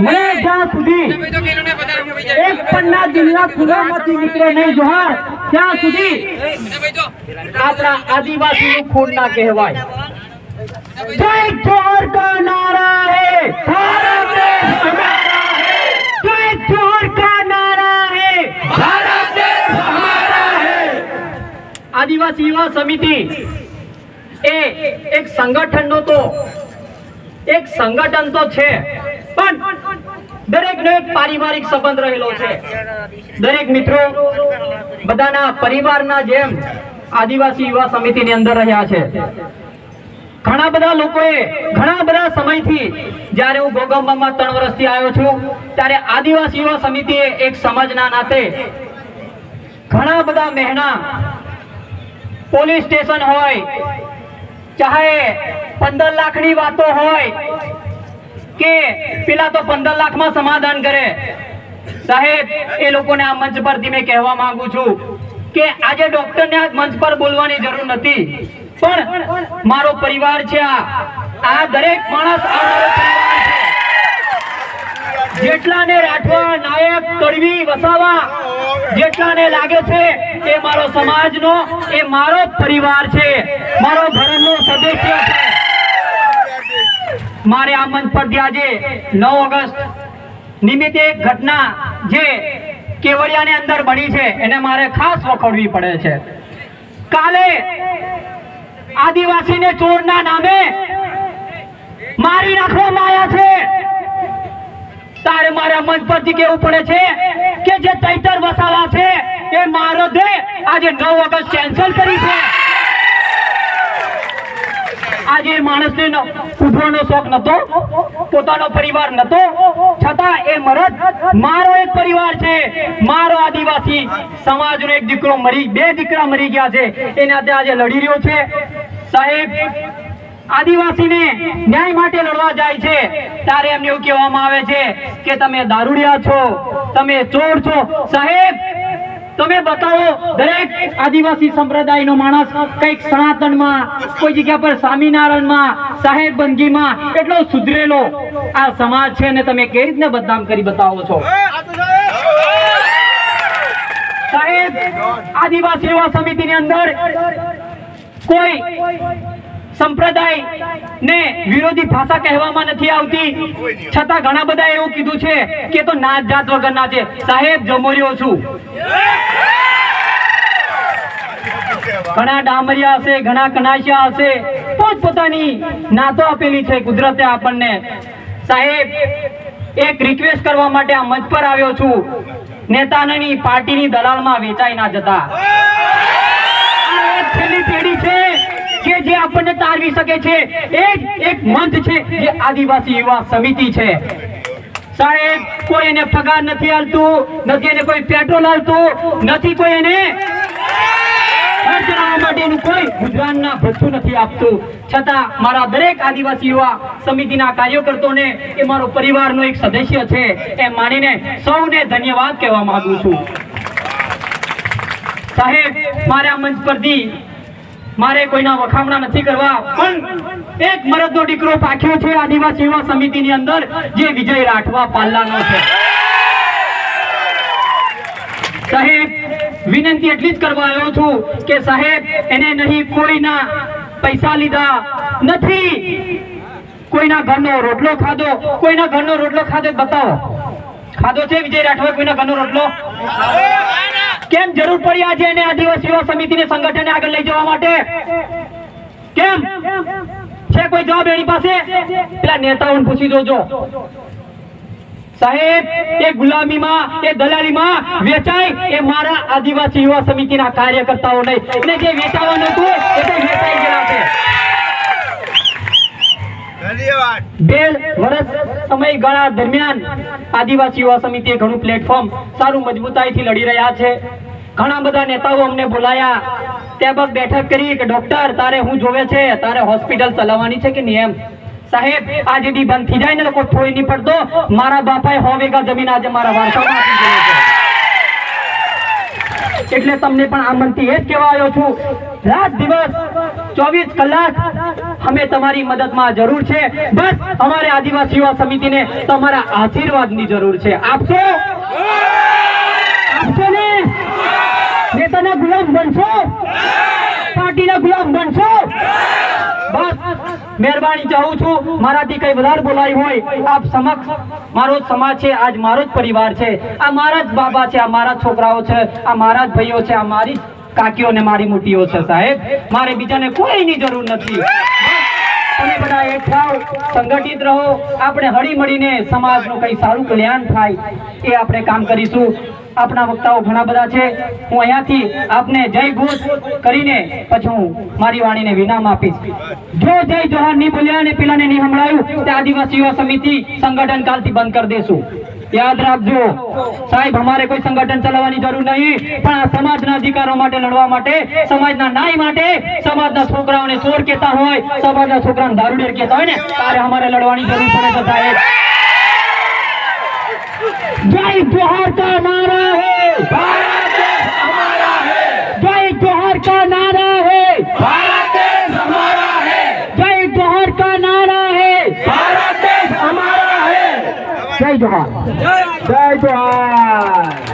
મને જ્યાં સુધી એક પણ ના દિલના ખુલામાંથી નીકળે નહીં જોહાર. ત્યાં સુધી આપણા આદિવાસીનું ખૂન ના કહેવાય. જય જોહર કા નારા હે. ભારત દેશ હમારા હે. જય જોહર કા નારા હે. ભારત દેશ હમારા હે. આદિવાસી યુવા સમિતિ એ એક સંગઠનનો તો એક સંગઠન તો છે. પણ દરેકનો એક પારિવારિક સંબંધ રહેલો છે. દરેક મિત્રો બધાના પરિવારના જેમ આદિવાસી યુવા સમિતિની અંદર રહ્યા છે. ઘણા બધા લોકોએ ઘણા બધા સમયથી જ્યારે હું ગોગંબામાં ત્રણ વર્ષથી આવ્યો છું, ત્યારે આદિવાસી યુવા સમિતિએ એક સમાજના નાતે ઘણા બધા મહેના પોલીસ સ્ટેશન હોય, ચાહે પંદર લાખની વાતો હોય કે પેલા તો પંદર લાખમાં સમાધાન કરે. સાહેબ, એ લોકોને આ મંચ પરથી મેં કહેવા માંગુ છું કે આજે ડોક્ટરને આ મંચ પર બોલવાની જરૂર નથી. પણ મારો પરિવાર છે આ. આ દરેક માણસ જેટલાને રાઠવા, નાયક, તડવી, વસાવા, જેટલાને લાગે છે એ મારો સમાજનો, એ મારો પરિવાર છે. મારો ઘરનો સદસ્ય છે. મારે આ મંચ પરથી આજે નવ ઓગસ્ટ. નિમિત્તે એક ઘટના જે કેવડિયાની અંદર બની છે, એને મારે ખાસ વખોડવી પડે છે. કાલે આદિવાસીને ચોરના નામે મારી નાખવામાં આવ્યા છે. તારે મારે મંચ પરથી કેવું પડે છે કે જે તૈતર વસાવા છે, એ મારો દે. આજે નવ ઓગસ્ટ કેન્સલ કરી છે. આજે માણસને ઉઠવાનો શોખ નતો પોતાનો પરિવાર નતો છતાં એ મરદ મારો એક પરિવાર છે, મારો આદિવાસી સમાજનો એક દીકરો મરી બે દીકરા મરી ગયા છે. એના તે આજે લડી રહ્યો છે. સાહેબ, આદિવાસીને ન્યાય માટે લડવા જાય છે. ત્યારે એમને એવું કહેવામાં આવે છે કે તમે દારૂડિયા છો, તમે ચોર છો. સાહેબ તમે બતાવો, દરેક આદિવાસી સંપ્રદાયનો માણસ કંઈક સનાતનમાં, કોઈ જગ્યા પર સ્વામિનારાયણમાં, સાહેબ બંદગીમાં એટલો સુધરેલો આ સમાજ છે ને તમે કેવી રીતને બદનામ કરી બતાવો છો? સાહેબ, આદિવાસી સેવા સમિતિની અંદર કોઈ સંપ્રદાય ને વિરોધી ભાષા કહેવામાં નથી આવતી. છતાં ઘણા બધા એવું કીધું છે કે તો નાત જાત વગરના છે. સાહેબ જમોર્યો છું. ઘણા ડામરિયા હશે, ઘણા કનાશિયા હશે. પોતપોતાની નાતો આપેલી છે કુદરતે આપણને. સાહેબ, એક રિક્વેસ્ટ કરવા માટે આ મંચ પર આવ્યો છું. નેતાની પાર્ટીની દલાલમાં વેચાઈ ના જતા આ એક છેલ્લી પેઢી છે કે જે આપણને તારવી શકે છે. એ જ એક મંચ છે જે આદિવાસી યુવા સમિતિ છે. સાહેબ, કોઈ એને પગાર નથી આલતું નથી એને કોઈ પેટ્રોલ આલતું નથી કોઈ એને મારા દરેક આદિવાસી યુવા સમિતિના કાર્યકર્તાઓને એ મારો પરિવારનો સદસ્ય છે. એ માનીને સૌને ધન્યવાદ કહેવા માંગુ છું. સાહેબ, મારા મંચ પરથી મારે કોઈના વખામણા નથી કરવા. પણ એક મરદનો દીકરો પાક્યો છે આદિવાસી યુવા સમિતિની અંદર, જે વિજય રાઠવા પાલ્લાનો છે. સાહેબ, વિનંતી એટલી જ કરવા આવ્યો છું કે સાહેબ, એને નહીં કોઈના પૈસા લીધા નથી. કોઈના ઘરનો રોટલો ખાધો. કોઈના ઘરનો રોટલો ખાધો બતાવો. ખાધો છે વિજય રાઠવા કોઈના ઘરનો રોટલો? કેમ જરૂર પડી આજે એને આદિવાસી યુવા સમિતિને સંગઠને આગળ લઈ જવા માટે? કેમ? છે કોઈ જવાબ એની પાસે? પેલા નેતાઓને પૂછી જોજો. સાહેબ, એ ગુલામીમાં, એ દલાલીમાં વેચાય એ મારા આદિવાસી યુવા સમિતિના કાર્યકર્તાઓ નહીં. એટલે જે વેચાવાનું હતું, એ તો વેચાઈ ગયા છે. બે વર્ષ સમયગાળા દરમિયાન આદિવાસી યુવા સમિતિએ ઘણું પ્લેટફોર્મ સારું મજબૂતાઈથી લડી રહ્યા છે. ઘણા બધા નેતાઓ અમને બોલાયા. ત્યાં બેઠક કરી કે, ડોક્ટર, તારે હું જોવે છે? તારે હોસ્પિટલ ચલાવવાની છે કે નિયમ સાહેબ આજે દી બંધ થઈ જાય ને, લોકો થોડી નહીં પડતો મારા બાપાએ હો વીઘા જમીન આજે મારા વારસામાં આપી છે. એટલે તમને પણ આમંત્રી એ જ કહેવા આવ્યો છું. રાત દિવસ ચોવીસ કલાક અમે તમારી મદદમાં જરૂર છે. બસ, અમારે આદિવાસી યુવા સમિતિને તમારા આશીર્વાદની જરૂર છે. આપશો? આપશો ને? નેતાના ગુલામ બનશો? પાર્ટીના ગુલામ બનશો? મહેરબાની ચાહું છું. મારાથી કઈ વધારે બોલાય હોય, આપ સમક્ષ મારો જ સમાજ છે, આજ મારો જ પરિવાર છે. આ મારા જ બાબા છે, આ મારા છોકરાઓ છે, આ મારા જ ભાઈઓ છે, આ મારી કાકીઓ ને મારી મોટીઓ છે સાહેબ. મારે બીજાને કોઈની જરૂર નથી. તમે બધા એક થાવ સંગઠિત રહો. આપણે હળી મળીને સમાજનું કંઈ સારું કલ્યાણ થાય એ આપણે કામ કરીશું. આપણા વક્તાઓ ઘણા બધા છે. હું અહીંયાથી આપને જય ઘોષ કરીને પછી હું મારી વાણીને વિનામ આપીશ. જો જય જોહાર નહીં બોલ્યા અને પેલાને નહીં સંભળાયું, તે આદિવાસી યુવા સમિતિ સંગઠન કાલથી બંધ કરી દેશું. યાદ રાખજો. સાહેબ, અમારે કોઈ સંગઠન ચલાવવાની જરૂર નહીં, પણ આ સમાજના અધિકારો માટે લડવા માટે, સમાજના નાય માટે સમાજના છોકરાઓને ચોર કહેતા હોય, સમાજના છોકરાને દારૂડેર કહેતા હોય ને ત્યારે અમારે લડવાની જરૂર પડે તો સાહેબ. જય ભારત મારા જય જોહાર જય જોહાર